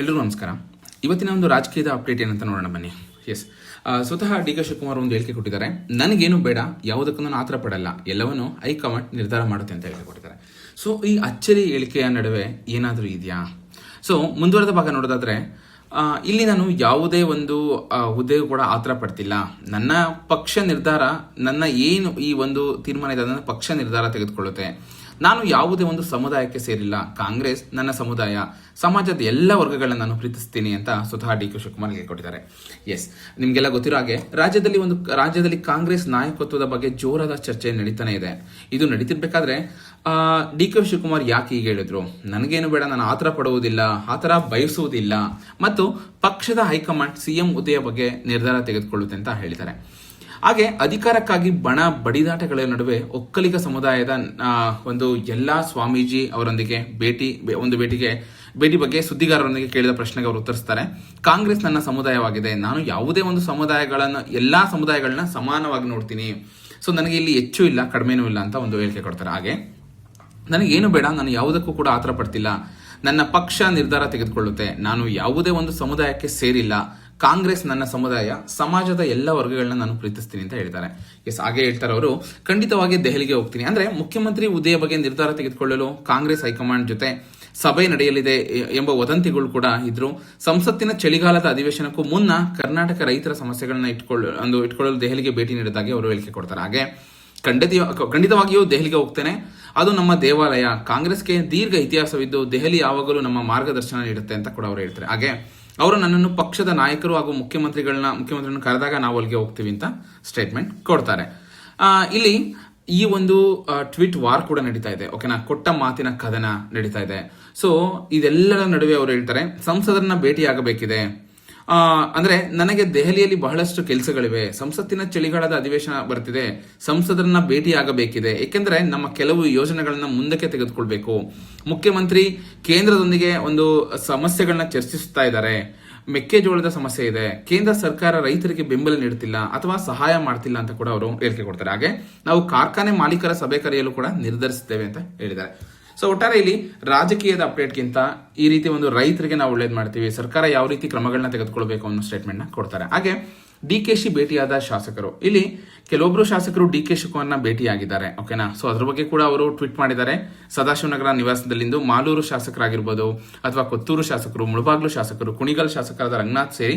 ಎಲ್ರಿಗೂ ನಮಸ್ಕಾರ. ಇವತ್ತಿನ ಒಂದು ರಾಜಕೀಯದ ಅಪ್ಡೇಟ್ ಏನಂತ ನೋಡೋಣ ಬನ್ನಿ. ಎಸ್ ಸ್ವತಃ ಡಿ ಕೆ ಶಿವಕುಮಾರ್ ಒಂದು ಹೇಳಿಕೆ ಕೊಟ್ಟಿದ್ದಾರೆ. ನನಗೇನು ಬೇಡ ಯಾವುದಕ್ಕೂ ನಾನು ಆತರ ಪಡಲ್ಲ ಎಲ್ಲವನ್ನೂ ಹೈಕಮಾಂಡ್ ನಿರ್ಧಾರ ಮಾಡುತ್ತೆ ಅಂತ ಹೇಳಿಕೆ ಕೊಟ್ಟಿದ್ದಾರೆ. ಸೊ ಈ ಅಚ್ಚರಿ ಹೇಳಿಕೆಯ ನಡುವೆ ಏನಾದರೂ ಇದೆಯಾ? ಸೊ ಮುಂದುವರೆದ ಭಾಗ ನೋಡೋದಾದ್ರೆ ಇಲ್ಲಿ ನಾನು ಯಾವುದೇ ಒಂದು ಹುದ್ದೆ ಕೂಡ ಆತರ ಪಡ್ತಿಲ್ಲ ನನ್ನ ಪಕ್ಷ ನಿರ್ಧಾರ, ನನ್ನ ಏನು ಈ ಒಂದು ತೀರ್ಮಾನ ಇದೆ, ಅದನ್ನು ಪಕ್ಷ ನಿರ್ಧಾರ ತೆಗೆದುಕೊಳ್ಳುತ್ತೆ. ನಾನು ಯಾವುದೇ ಒಂದು ಸಮುದಾಯಕ್ಕೆ ಸೇರಿಲ್ಲ. ಕಾಂಗ್ರೆಸ್ ನನ್ನ ಸಮುದಾಯ. ಸಮಾಜದ ಎಲ್ಲ ವರ್ಗಗಳನ್ನ ನಾನು ಪ್ರೀತಿಸ್ತೀನಿ ಅಂತ ಸ್ವತಃ ಡಿ ಕೆ ಶಿವಕುಮಾರ್ ಕೊಟ್ಟಿದ್ದಾರೆ. ಎಸ್ ನಿಮಗೆಲ್ಲ ಗೊತ್ತಿರೋ ಹಾಗೆ ರಾಜ್ಯದಲ್ಲಿ ಒಂದು ರಾಜ್ಯದಲ್ಲಿ ಕಾಂಗ್ರೆಸ್ ನಾಯಕತ್ವದ ಬಗ್ಗೆ ಜೋರಾದ ಚರ್ಚೆ ನಡೀತಾನೆ ಇದೆ. ಇದು ನಡೀತಿರ್ಬೇಕಾದ್ರೆ ಡಿ ಕೆ ಶಿವಕುಮಾರ್ ಯಾಕೆ ಹೀಗೆ ಹೇಳಿದ್ರು? ನನಗೇನು ಬೇಡ, ನಾನು ಆತರ ಪಡುವುದಿಲ್ಲ, ಆತರ ಬಯಸುವುದಿಲ್ಲ. ಮತ್ತು ಪಕ್ಷದ ಹೈಕಮಾಂಡ್ ಸಿಎಂ ಹುದ್ದೆಯ ಬಗ್ಗೆ ನಿರ್ಧಾರ ತೆಗೆದುಕೊಳ್ಳುತ್ತೆ ಅಂತ ಹೇಳಿದ್ದಾರೆ. ಹಾಗೆ ಅಧಿಕಾರಕ್ಕಾಗಿ ಬಣ ಬಡಿದಾಟಗಳ ನಡುವೆ ಒಕ್ಕಲಿಗ ಸಮುದಾಯದ ಒಂದು ಎಲ್ಲಾ ಸ್ವಾಮೀಜಿ ಅವರೊಂದಿಗೆ ಭೇಟಿ ಒಂದು ಭೇಟಿಗೆ, ಭೇಟಿ ಬಗ್ಗೆ ಸುದ್ದಿಗಾರರೊಂದಿಗೆ ಕೇಳಿದ ಪ್ರಶ್ನೆಗೆ ಅವರು ಉತ್ತರಿಸ್ತಾರೆ. ಕಾಂಗ್ರೆಸ್ ನನ್ನ ಸಮುದಾಯವಾಗಿದೆ. ನಾನು ಯಾವುದೇ ಒಂದು ಸಮುದಾಯಗಳನ್ನು, ಎಲ್ಲಾ ಸಮುದಾಯಗಳನ್ನ ಸಮಾನವಾಗಿ ನೋಡ್ತೀನಿ. ಸೊ, ನನಗೆ ಇಲ್ಲಿ ಹೆಚ್ಚು ಇಲ್ಲ, ಕಡಿಮೆನೂ ಇಲ್ಲ ಅಂತ ಒಂದು ಹೇಳಿಕೆ ಕೊಡ್ತಾರೆ. ಹಾಗೆ, ನನಗೇನು ಬೇಡ, ನಾನು ಯಾವುದಕ್ಕೂ ಕೂಡ ಆತರ ಪಡ್ತಿಲ್ಲ. ನನ್ನ ಪಕ್ಷ ನಿರ್ಧಾರ ತೆಗೆದುಕೊಳ್ಳುತ್ತೆ. ನಾನು ಯಾವುದೇ ಒಂದು ಸಮುದಾಯಕ್ಕೆ ಸೇರಿಲ್ಲ. ಕಾಂಗ್ರೆಸ್ ನನ್ನ ಸಮುದಾಯ, ಸಮಾಜದ ಎಲ್ಲ ವರ್ಗಗಳನ್ನ ನಾನು ಪ್ರೀತಿಸ್ತೀನಿ ಅಂತ ಹೇಳ್ತಾರೆ. ಎಸ್, ಹಾಗೆ ಹೇಳ್ತಾರೆ ಅವರು. ಖಂಡಿತವಾಗಿ ದೆಹಲಿಗೆ ಹೋಗ್ತೀನಿ. ಅಂದ್ರೆ ಮುಖ್ಯಮಂತ್ರಿ ಹುದ್ದೆಯ ಬಗ್ಗೆ ನಿರ್ಧಾರ ತೆಗೆದುಕೊಳ್ಳಲು ಕಾಂಗ್ರೆಸ್ ಹೈಕಮಾಂಡ್ ಜೊತೆ ಸಭೆ ನಡೆಯಲಿದೆ ಎಂಬ ವದಂತಿಗಳು ಕೂಡ ಇದ್ರು. ಸಂಸತ್ತಿನ ಚಳಿಗಾಲದ ಅಧಿವೇಶನಕ್ಕೂ ಮುನ್ನ ಕರ್ನಾಟಕ ರೈತರ ಸಮಸ್ಯೆಗಳನ್ನ ಇಟ್ಕೊಳ್ಳ ಒಂದು ಇಟ್ಕೊಳ್ಳಲು ದೆಹಲಿಗೆ ಭೇಟಿ ನೀಡಿದಾಗೆ ಅವರು ಹೇಳಿಕೆ ಕೊಡ್ತಾರೆ. ಹಾಗೆ ಖಂಡಿತ ಖಂಡಿತವಾಗಿಯೂ ದೆಹಲಿಗೆ ಹೋಗ್ತೇನೆ. ಅದು ನಮ್ಮ ದೇವಾಲಯ. ಕಾಂಗ್ರೆಸ್ಗೆ ದೀರ್ಘ ಇತಿಹಾಸವಿದ್ದು ದೆಹಲಿ ಯಾವಾಗಲೂ ನಮ್ಮ ಮಾರ್ಗದರ್ಶನ ನೀಡುತ್ತೆ ಅಂತ ಕೂಡ ಅವರು ಹೇಳ್ತಾರೆ. ಹಾಗೆ ಅವರು ನನ್ನನ್ನು ಪಕ್ಷದ ನಾಯಕರು ಹಾಗೂ ಮುಖ್ಯಮಂತ್ರಿಗಳನ್ನ ಮುಖ್ಯಮಂತ್ರಿಯನ್ನು ಕರೆದಾಗ ನಾವು ಅಲ್ಲಿಗೆ ಹೋಗ್ತೀವಿ ಅಂತ ಸ್ಟೇಟ್ಮೆಂಟ್ ಕೊಡ್ತಾರೆ. ಇಲ್ಲಿ ಈ ಒಂದು ಟ್ವೀಟ್ ವಾರ್ ಕೂಡ ನಡೀತಾ ಇದೆ. ಓಕೆನಾ ಕೊಟ್ಟ ಮಾತಿನ ಕದನ ನಡೀತಾ ಇದೆ. ಸೊ ಇದೆಲ್ಲರ ನಡುವೆ ಅವರು ಹೇಳ್ತಾರೆ, ಸಂಸದರನ್ನ ಭೇಟಿಯಾಗಬೇಕಿದೆ. ಅಂದ್ರೆ ನನಗೆ ದೆಹಲಿಯಲ್ಲಿ ಬಹಳಷ್ಟು ಕೆಲಸಗಳಿವೆ. ಸಂಸತ್ತಿನ ಚಳಿಗಾಲದ ಅಧಿವೇಶನ ಬರ್ತಿದೆ. ಸಂಸದರನ್ನ ಭೇಟಿಯಾಗಬೇಕಿದೆ. ಏಕೆಂದ್ರೆ ನಮ್ಮ ಕೆಲವು ಯೋಜನೆಗಳನ್ನ ಮುಂದಕ್ಕೆ ತೆಗೆದುಕೊಳ್ಬೇಕು. ಮುಖ್ಯಮಂತ್ರಿ ಕೇಂದ್ರದೊಂದಿಗೆ ಒಂದು ಸಮಸ್ಯೆಗಳನ್ನ ಚರ್ಚಿಸುತ್ತಾ ಇದ್ದಾರೆ. ಮೆಕ್ಕೆಜೋಳದ ಸಮಸ್ಯೆ ಇದೆ. ಕೇಂದ್ರ ಸರ್ಕಾರ ರೈತರಿಗೆ ಬೆಂಬಲ ನೀಡುತ್ತಿಲ್ಲ ಅಥವಾ ಸಹಾಯ ಮಾಡ್ತಿಲ್ಲ ಅಂತ ಕೂಡ ಅವರು ಹೇಳಿಕೆ ಕೊಡ್ತಾರೆ. ಹಾಗೆ ನಾವು ಕಾರ್ಖಾನೆ ಮಾಲೀಕರ ಸಭೆ ಕರೆಯಲು ಕೂಡ ನಿರ್ಧರಿಸುತ್ತೇವೆ ಅಂತ ಹೇಳಿದ್ದಾರೆ. ಸೊ ಒಟ್ಟಾರೆ ಇಲ್ಲಿ ರಾಜಕೀಯದ ಅಪ್ಡೇಟ್ಗಿಂತ ಈ ರೀತಿ ಒಂದು ರೈತರಿಗೆ ನಾವು ಒಳ್ಳೇದು ಮಾಡ್ತೀವಿ. ಸರ್ಕಾರ ಯಾವ ರೀತಿ ಕ್ರಮಗಳನ್ನ ತೆಗೆದುಕೊಳ್ಬೇಕು ಅನ್ನೋ ಸ್ಟೇಟ್ಮೆಂಟ್ನ ಕೊಡ್ತಾರೆ. ಹಾಗೆ ಡಿ ಕೆ ಶಿ ಭೇಟಿಯಾದ ಶಾಸಕರು. ಇಲ್ಲಿ ಕೆಲವೊಬ್ರು ಶಾಸಕರು ಡಿ ಕೆ ಶಿವಕುಮಾರ್ನ ಭೇಟಿಯಾಗಿದ್ದಾರೆ. ಓಕೆನಾ ಸೊ ಅದ್ರ ಬಗ್ಗೆ ಕೂಡ ಅವರು ಟ್ವೀಟ್ ಮಾಡಿದ್ದಾರೆ. ಸದಾಶಿವನಗರ ನಿವಾಸದಲ್ಲಿಂದು ಮಾಲೂರು ಶಾಸಕರಾಗಿರ್ಬೋದು ಅಥವಾ ಕೊತ್ತೂರು ಶಾಸಕರು, ಮುಳಬಾಗ್ಲು ಶಾಸಕರು, ಕುಣಿಗಲ್ ಶಾಸಕರಾದ ರಂಗನಾಥ್ ಸೇರಿ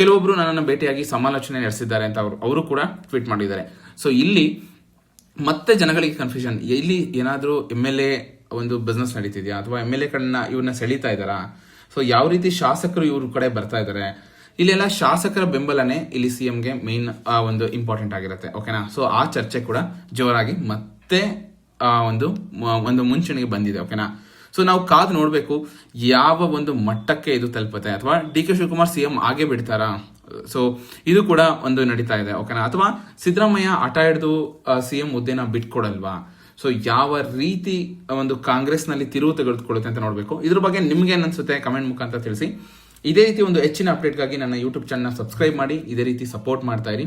ಕೆಲವೊಬ್ರು ನನ್ನನ್ನು ಭೇಟಿಯಾಗಿ ಸಮಾಲೋಚನೆ ನಡೆಸಿದ್ದಾರೆ ಅಂತ ಅವರು ಅವರು ಕೂಡ ಟ್ವೀಟ್ ಮಾಡಿದ್ದಾರೆ. ಸೊ ಇಲ್ಲಿ ಮತ್ತೆ ಜನಗಳಿಗೆ ಕನ್ಫ್ಯೂಷನ್ ಇಲ್ಲಿ ಏನಾದರೂ ಎಂ ಎಲ್ ಎ ಒಂದು ಬಿಸ್ನೆಸ್ ನಡೀತಿದ್ಯಾ? ಅಥವಾ ಎಂ ಎಲ್ ಎ ಕಡೆನ ಇವ್ರನ್ನ ಸೆಳೀತಾ ಇದ್ದಾರಾ? ಸೊ ಯಾವ ರೀತಿ ಶಾಸಕರು ಇವ್ರ ಕಡೆ ಬರ್ತಾ ಇದ್ದಾರೆ ಇಲ್ಲೆಲ್ಲ ಶಾಸಕರ ಬೆಂಬಲನೇ ಇಲ್ಲಿ ಸಿ ಎಂಗೆ ಮೇನ್ ಒಂದು ಇಂಪಾರ್ಟೆಂಟ್ ಆಗಿರುತ್ತೆ. ಓಕೆನಾ ಸೊ ಆ ಚರ್ಚೆ ಕೂಡ ಜೋರಾಗಿ ಮತ್ತೆ ಒಂದು ಒಂದು ಮುಂಚೂಣಿಗೆ ಬಂದಿದೆ. ಓಕೆನಾ ಸೊ ನಾವು ಕಾದು ನೋಡಬೇಕು ಯಾವ ಒಂದು ಮಟ್ಟಕ್ಕೆ ಇದು ತಲುಪುತ್ತೆ. ಅಥವಾ D K Shivakumar C M ಆಗೇ ಬಿಡ್ತಾರಾ? ಸೊ ಇದು ಕೂಡ ಒಂದು ನಡೀತಾ ಇದೆ. ಓಕೆನಾ ಅಥವಾ ಸಿದ್ದರಾಮಯ್ಯ ಆಟ ಹಿಡಿದು ಸಿ ಎಂ ಹುದ್ದೆನ ಬಿಟ್ಕೊಡಲ್ವಾ? ಸೊ ಯಾವ ರೀತಿ ಒಂದು ಕಾಂಗ್ರೆಸ್ನಲ್ಲಿ ತಿರುವು ತೆಗೆದುಕೊಳ್ಳುತ್ತೆ ಅಂತ ನೋಡಬೇಕು. ಇದ್ರ ಬಗ್ಗೆ ನಿಮ್ಗೆ ಅನ್ಸುತ್ತೆ ಕಮೆಂಟ್ ಮುಖಾಂತರ ತಿಳಿಸಿ. ಇದೇ ರೀತಿ ಒಂದು ಹೆಚ್ಚಿನ ಅಪ್ಡೇಟ್ಗಾಗಿ ನನ್ನ ಯೂಟ್ಯೂಬ್ ಚಾನಲ್ ಸಬ್ಸ್ಕ್ರೈಬ್ ಮಾಡಿ. ಇದೇ ರೀತಿ ಸಪೋರ್ಟ್ ಮಾಡ್ತಾ ಇರಿ.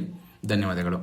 ಧನ್ಯವಾದಗಳು.